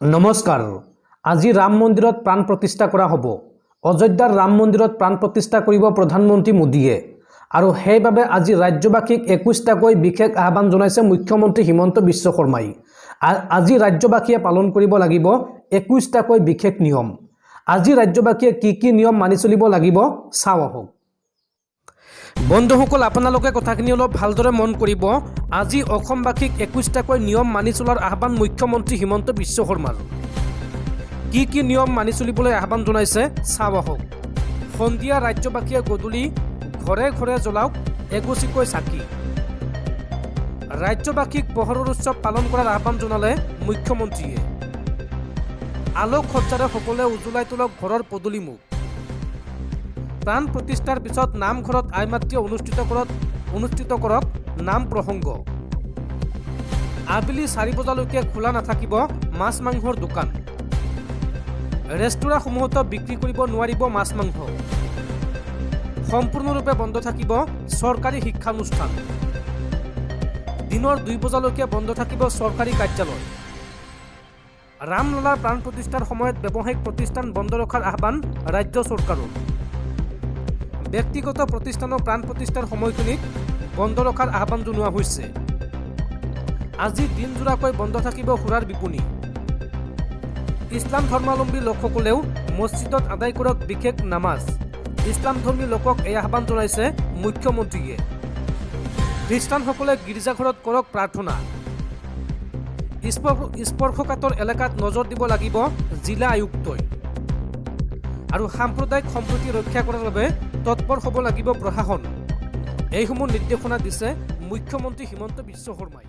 নমস্কাৰ। আজি ৰাম মন্দিৰত প্ৰাণ প্ৰতিষ্ঠা কৰা হ'ব। অযোধ্যাৰ ৰাম মন্দিৰত প্ৰাণ প্ৰতিষ্ঠা কৰিব প্ৰধানমন্ত্ৰী মোদীয়ে। আৰু সেইবাবে আজি ৰাজ্যবাসীক একৈছটাকৈ বিশেষ আহ্বান জনাইছে মুখ্যমন্ত্ৰী হিমন্ত বিশ্ব শৰ্মাই। আজি ৰাজ্যবাসীয়ে পালন কৰিব লাগিব একৈছটাকৈ বিশেষ নিয়ম। আজি ৰাজ্যবাসীয়ে কি কি নিয়ম মানি চলিব লাগিব চাওঁ আহক। বন্ধুসকল, আপোনালোকে কথাখিনি অলপ ভালদৰে মন কৰিব। আজি অসমবাসীক একৈছটাকৈ নিয়ম মানি চলাৰ আহ্বান মুখ্যমন্ত্ৰী হিমন্ত বিশ্ব শৰ্মাৰ। কি কি নিয়ম মানি চলিবলৈ আহ্বান জনাইছে চাওঁ আহক সন্ধিয়া ৰাজ্যবাসীয়ে গধূলি ঘৰে ঘৰে জ্বলাওক এগছিকৈ চাকি। ৰাজ্যবাসীক পোহৰৰ উৎসৱ পালন কৰাৰ আহ্বান জনালে মুখ্যমন্ত্ৰীয়ে। আলোক সজ্জাৰে সকলোৱে উজ্বলাই তোলক ঘৰৰ পদূলিমুখ। প্ৰাণ প্ৰতিষ্ঠাৰ পিছত নামঘৰত আই অনুষ্ঠিত কৰক অনুষ্ঠিত কৰক নাম প্ৰসংগ। আবেলি চাৰি বজালৈকে খোলা নাথাকিব মাছ মাংসৰ দোকান। ৰেস্তোৰাঁসমূহতো বিক্ৰী কৰিব নোৱাৰিব মাছ মাংস। সম্পূৰ্ণৰূপে বন্ধ থাকিব চৰকাৰী শিক্ষানুষ্ঠান। দিনৰ দুই বজালৈকে বন্ধ থাকিব চৰকাৰী কাৰ্যালয়। ৰামলালাৰ প্ৰাণ প্ৰতিষ্ঠাৰ সময়ত ব্যৱসায়িক প্ৰতিষ্ঠান বন্ধ ৰখাৰ আহ্বান ৰাজ্য চৰকাৰৰ। ব্যক্তিগত প্ৰতিষ্ঠানৰ প্ৰাণ প্ৰতিষ্ঠাৰ সময়খিনিত বন্ধ ৰখাৰ আহ্বান জনোৱা হৈছে। আজি দিনজোৰাকৈ বন্ধ থাকিব সুৰাৰ বিপণী। ইছলাম ধৰ্মাৱলম্বী লোকসকলেও মছজিদত আদায় কৰক বিশেষ নামাজ। ইছলামধৰ্মী লোকক এই আহ্বান জনাইছে মুখ্যমন্ত্ৰীয়ে। খ্ৰীষ্টানসকলে গীৰ্জাঘৰত কৰক প্ৰাৰ্থনা। স্পৰ্শ- স্পৰ্শকাতৰ এলেকাত নজৰ দিব লাগিব জিলা আয়ুক্তই। আৰু সাম্প্ৰদায়িক সম্প্ৰীতি ৰক্ষা কৰাৰ বাবে তৎপৰ হ'ব লাগিব প্ৰশাসন। এইসমূহ নিৰ্দেশনা দিছে মুখ্যমন্ত্ৰী হিমন্ত বিশ্ব শৰ্মাই।